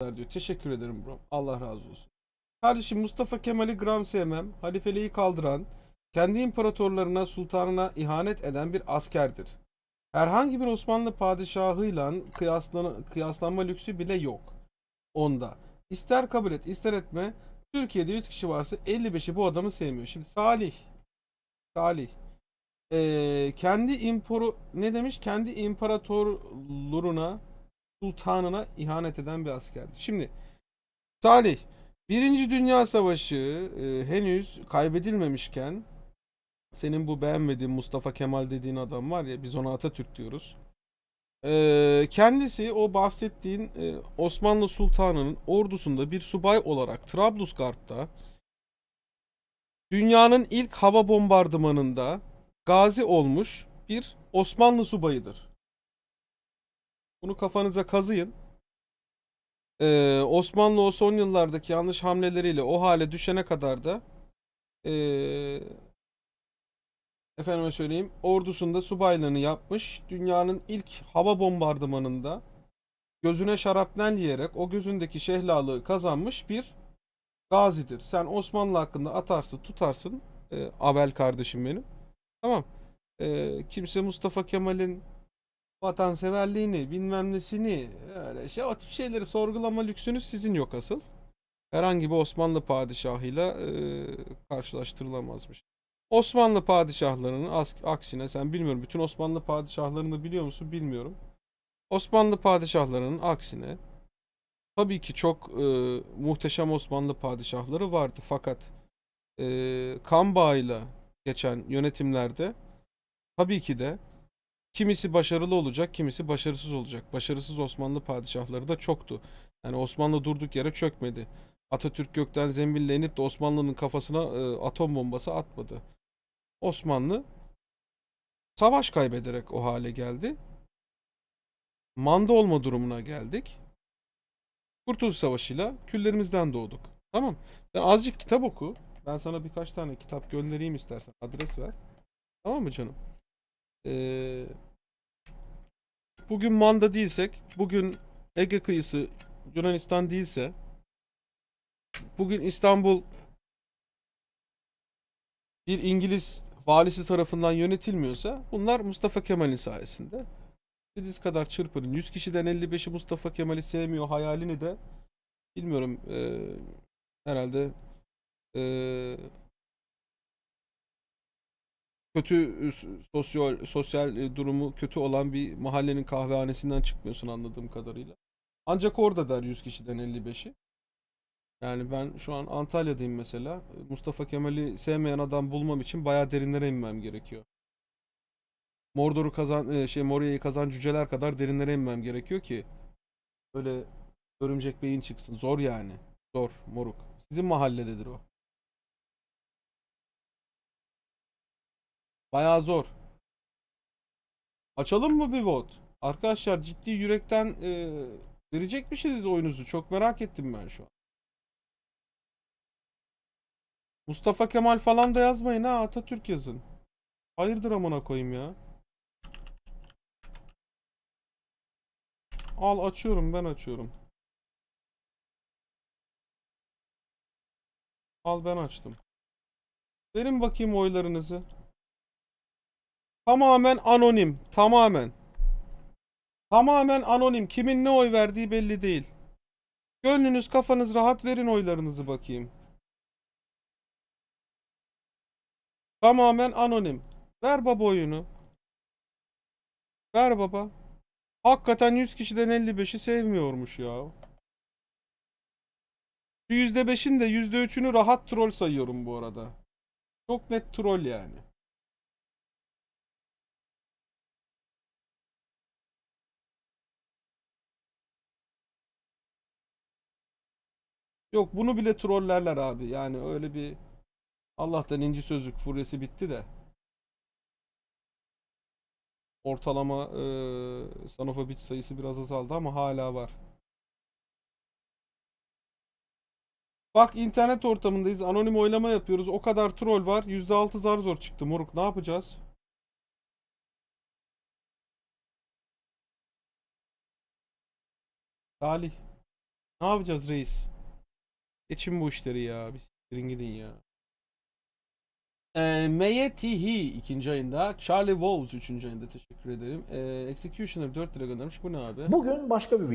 diyor. Teşekkür ederim bro. Allah razı olsun. Kardeşim Mustafa Kemal'i gram sevmem. Halifeliği kaldıran, kendi imparatorlarına, sultanına ihanet eden bir askerdir. Herhangi bir Osmanlı padişahıyla kıyaslan kıyaslanma lüksü bile yok. Onda. İster kabul et, ister etme. Türkiye'de 100 kişi varsa 55'i bu adamı sevmiyor. Şimdi Salih. Salih. Ee, kendi imporo ne demiş? Kendi imparatorluğuna, sultanına ihanet eden bir askerdi. Şimdi Salih, Birinci Dünya Savaşı e, henüz kaybedilmemişken senin bu beğenmediğin Mustafa Kemal dediğin adam var ya biz ona Atatürk diyoruz. Ee, kendisi o bahsettiğin e, Osmanlı Sultanı'nın ordusunda bir subay olarak Trablusgarp'ta dünyanın ilk hava bombardımanında gazi olmuş bir Osmanlı subayıdır. Bunu kafanıza kazıyın. Ee, Osmanlı o son yıllardaki yanlış hamleleriyle o hale düşene kadar da ee, efendime söyleyeyim ordusunda subaylığını yapmış. Dünyanın ilk hava bombardımanında gözüne şarapnel yiyerek o gözündeki şehlalığı kazanmış bir gazidir. Sen Osmanlı hakkında atarsın tutarsın e, Avel kardeşim benim. Tamam. E, kimse Mustafa Kemal'in vatanseverliğini bilmem nesini öyle şey o tip şeyleri sorgulama lüksünüz sizin yok asıl. Herhangi bir Osmanlı padişahıyla e, karşılaştırılamazmış. Osmanlı padişahlarının aksine sen bilmiyorum bütün Osmanlı padişahlarını biliyor musun bilmiyorum. Osmanlı padişahlarının aksine tabii ki çok e, muhteşem Osmanlı padişahları vardı fakat e, kan bağıyla geçen yönetimlerde tabii ki de kimisi başarılı olacak, kimisi başarısız olacak. Başarısız Osmanlı padişahları da çoktu. Yani Osmanlı durduk yere çökmedi. Atatürk gökten zembille inip de Osmanlı'nın kafasına e, atom bombası atmadı. Osmanlı savaş kaybederek o hale geldi. Manda olma durumuna geldik. Kurtuluş Savaşı'yla küllerimizden doğduk. Tamam. Sen azıcık kitap oku. Ben sana birkaç tane kitap göndereyim istersen. Adres ver. Tamam mı canım? Ee, bugün Manda değilsek, bugün Ege kıyısı Yunanistan değilse, bugün İstanbul bir İngiliz valisi tarafından yönetilmiyorsa bunlar Mustafa Kemal'in sayesinde. İstediğiniz kadar çırpının. 100 kişiden 55'i Mustafa Kemal'i sevmiyor hayalini de bilmiyorum eee, herhalde eee, kötü e, sosyal sosyal e, durumu kötü olan bir mahallenin kahvehanesinden çıkmıyorsun anladığım kadarıyla. Ancak orada der 100 kişiden 55'i. Yani ben şu an Antalya'dayım mesela. Mustafa Kemal'i sevmeyen adam bulmam için bayağı derinlere inmem gerekiyor. Mordor'u kazan e, şey Moria'yı kazan cüceler kadar derinlere inmem gerekiyor ki böyle örümcek beyin çıksın. Zor yani. Zor moruk. Sizin mahallededir o. Bayağı zor. Açalım mı bir vot? Arkadaşlar ciddi yürekten e, verecek misiniz oyunuzu? Çok merak ettim ben şu an. Mustafa Kemal falan da yazmayın ha Atatürk yazın. Hayırdır amına koyayım ya. Al açıyorum ben açıyorum. Al ben açtım. Verin bakayım oylarınızı. Tamamen anonim. Tamamen. Tamamen anonim. Kimin ne oy verdiği belli değil. Gönlünüz kafanız rahat verin oylarınızı bakayım. Tamamen anonim. Ver baba oyunu. Ver baba. Hakikaten 100 kişiden 55'i sevmiyormuş ya. Şu %5'in de %3'ünü rahat troll sayıyorum bu arada. Çok net troll yani. Yok bunu bile trollerler abi. Yani öyle bir Allah'tan inci sözlük furyası bitti de. Ortalama eee Sanofa bit sayısı biraz azaldı ama hala var. Bak internet ortamındayız. Anonim oylama yapıyoruz. O kadar troll var. %6 zar zor çıktı moruk. Ne yapacağız? Salih. Ne yapacağız reis? Geçin bu işleri ya. Bir siktirin gidin ya. Ee, Meye Tihi ikinci ayında. Charlie Wolves üçüncü ayında teşekkür ederim. Ee, Executioner 4 lira göndermiş. Bu ne abi? Bugün başka bir